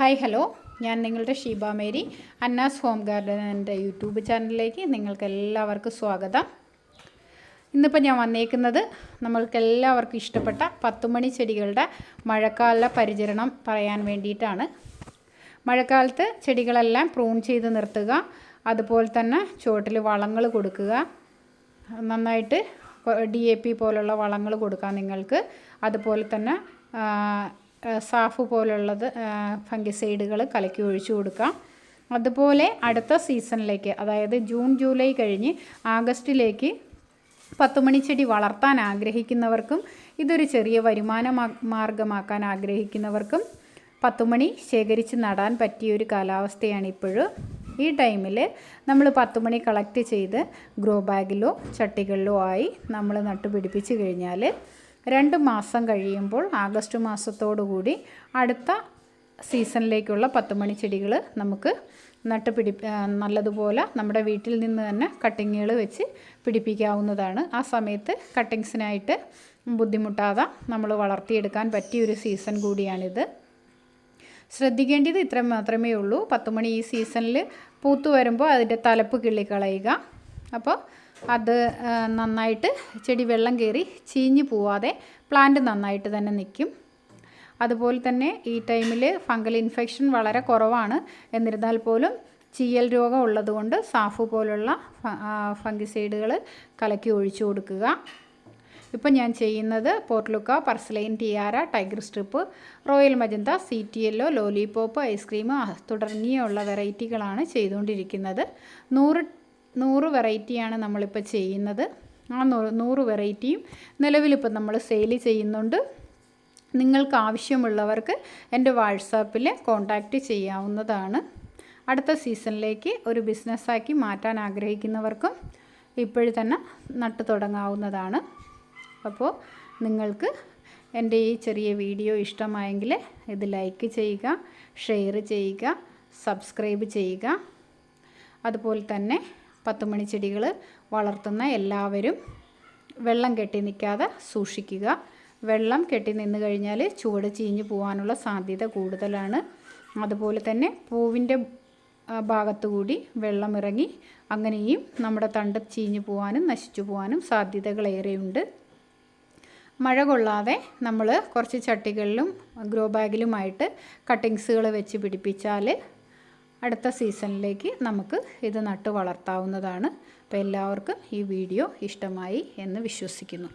Hi hello ഞാൻ നിങ്ങളുടെ Sheeba Mary Anna's home garden എന്റെ യൂട്യൂബ് ചാനലിലേക്ക് നിങ്ങൾക്ക് എല്ലാവർക്കും സ്വാഗതം. ഇന്നിപ്പോൾ ഞാൻ വന്നേക്കുന്നത് നമ്മൾക്ക് എല്ലാവർക്കും ഇഷ്ടപ്പെട്ട പത്തുമണി ചെടികളുടെ മഴക്കാല പരിചരണം പറയാൻ വേണ്ടിയിട്ടാണ്. മഴക്കാലത്ത് ചെടികളെല്ലാം പ്രൂൺ ചെയ്ത് നിർത്തുക അതുപോലെ തന്നെ ചുവട്ടിൽ വളങ്ങൾ കൊടുക്കുക നന്നായിട്ട് ഡി എ പി പോലുള്ള വളങ്ങൾ കൊടുക്കാം നിങ്ങൾക്ക് അതുപോലെ തന്നെ സാഫ് പോലുള്ളത് ഫംഗിസൈഡുകൾ കലക്കി ഒഴിച്ചു കൊടുക്കാം. അതുപോലെ അടുത്ത സീസണിലേക്ക് അതായത് ജൂൺ ജൂലൈ കഴിഞ്ഞ് ആഗസ്റ്റിലേക്ക് പത്തുമണിച്ചെടി വളർത്താൻ ആഗ്രഹിക്കുന്നവർക്കും ഇതൊരു ചെറിയ വരുമാന മാർഗമാക്കാൻ ആഗ്രഹിക്കുന്നവർക്കും പത്തുമണി ശേഖരിച്ച് നടാൻ പറ്റിയ ഒരു കാലാവസ്ഥയാണ് ഇപ്പോഴും ഈ ടൈമിൽ നമ്മൾ പത്തുമണി കളക്ട് ചെയ്ത് ഗ്രോ ബാഗിലോ ചട്ടികളിലോ ആയി നമ്മൾ നട്ടുപിടിപ്പിച്ച് കഴിഞ്ഞാൽ രണ്ട് മാസം കഴിയുമ്പോൾ ആഗസ്റ്റ് മാസത്തോടുകൂടി അടുത്ത സീസണിലേക്കുള്ള പത്തുമണി ചെടികൾ നമുക്ക് നട്ട് പിടി നല്ലതുപോലെ നമ്മുടെ വീട്ടിൽ നിന്ന് തന്നെ കട്ടിങ്ങുകൾ വെച്ച് പിടിപ്പിക്കാവുന്നതാണ്. ആ സമയത്ത് കട്ടിങ്സിനായിട്ട് ബുദ്ധിമുട്ടാതെ നമ്മൾ വളർത്തിയെടുക്കാൻ പറ്റിയ ഒരു സീസൺ കൂടിയാണിത്. ശ്രദ്ധിക്കേണ്ടത് ഇത്ര മാത്രമേ ഉള്ളൂ. പത്തുമണി ഈ സീസണിൽ പൂത്തു വരുമ്പോൾ അതിന്റെ തലപ്പ് കിള്ളിക്കളയുക. അപ്പോൾ അത് നന്നായിട്ട് ചെടി വെള്ളം കയറി ചീഞ്ഞു പോവാതെ പ്ലാന്റ് നന്നായിട്ട് തന്നെ നിൽക്കും അതുപോലെ തന്നെ ഈ ടൈമിൽ ഫംഗൽ ഇൻഫെക്ഷൻ വളരെ കുറവാണ്. എന്നിരുന്നാൽ പോലും ചീയൽ രോഗം ഉള്ളതുകൊണ്ട് സാഫു പോലുള്ള ഫംഗിസൈഡുകൾ കലക്കി ഒഴിച്ചു കൊടുക്കുക. ഇപ്പം ഞാൻ ചെയ്യുന്നത് portulaca purslane tiara tiger stripe royal magenta C T yellow lollipop ice cream തുടങ്ങിയുള്ള വെറൈറ്റികളാണ് ചെയ്തുകൊണ്ടിരിക്കുന്നത്. നൂറ് നൂറ് വെറൈറ്റിയാണ് നമ്മളിപ്പോൾ ചെയ്യുന്നത്. ആ നൂറ് നൂറ് വെറൈറ്റിയും നിലവിലിപ്പോൾ നമ്മൾ സെയിൽ ചെയ്യുന്നുണ്ട്. നിങ്ങൾക്ക് ആവശ്യമുള്ളവർക്ക് എന്റെ വാട്സാപ്പിൽ കോൺടാക്റ്റ് ചെയ്യാവുന്നതാണ്. അടുത്ത സീസണിലേക്ക് ഒരു ബിസിനസ്സാക്കി മാറ്റാൻ ആഗ്രഹിക്കുന്നവർക്കും ഇപ്പോഴും തന്നെ നട്ടു തുടങ്ങാവുന്നതാണ്. അപ്പോൾ നിങ്ങൾക്ക് എന്റെ ഈ ചെറിയ വീഡിയോ ഇഷ്ടമായെങ്കിൽ ഇത് ലൈക്ക് ചെയ്യുക ഷെയർ ചെയ്യുക സബ്സ്ക്രൈബ് ചെയ്യുക. അതുപോലെ തന്നെ പത്തുമണി ചെടികൾ വളർത്തുന്ന എല്ലാവരും വെള്ളം കെട്ടി നിൽക്കാതെ സൂക്ഷിക്കുക. വെള്ളം കെട്ടി നിന്ന് കഴിഞ്ഞാൽ ചുവട് ചീഞ്ഞു പോകാനുള്ള സാധ്യത കൂടുതലാണ്. അതുപോലെ തന്നെ പൂവിന്റെ ഭാഗത്തുകൂടി ഭാഗത്തു കൂടി വെള്ളം ഇറങ്ങി അങ്ങനെയും നമ്മുടെ തണ്ട് ചീഞ്ഞു പോകാനും നശിച്ചു പോകാനും സാധ്യതകളേറെയുണ്ട്. മഴ കൊള്ളാതെ നമ്മൾ കുറച്ച് ചട്ടികളിലും ഗ്രോ ബാഗിലുമായിട്ട് കട്ടിങ്സുകൾ വെച്ച് പിടിപ്പിച്ചാൽ അടുത്ത സീസണിലേക്ക് നമുക്ക് ഇത് നട്ടു വളർത്താവുന്നതാണ്. അപ്പോൾ എല്ലാവർക്കും ഈ വീഡിയോ ഇഷ്ടമായി എന്ന് വിശ്വസിക്കുന്നു.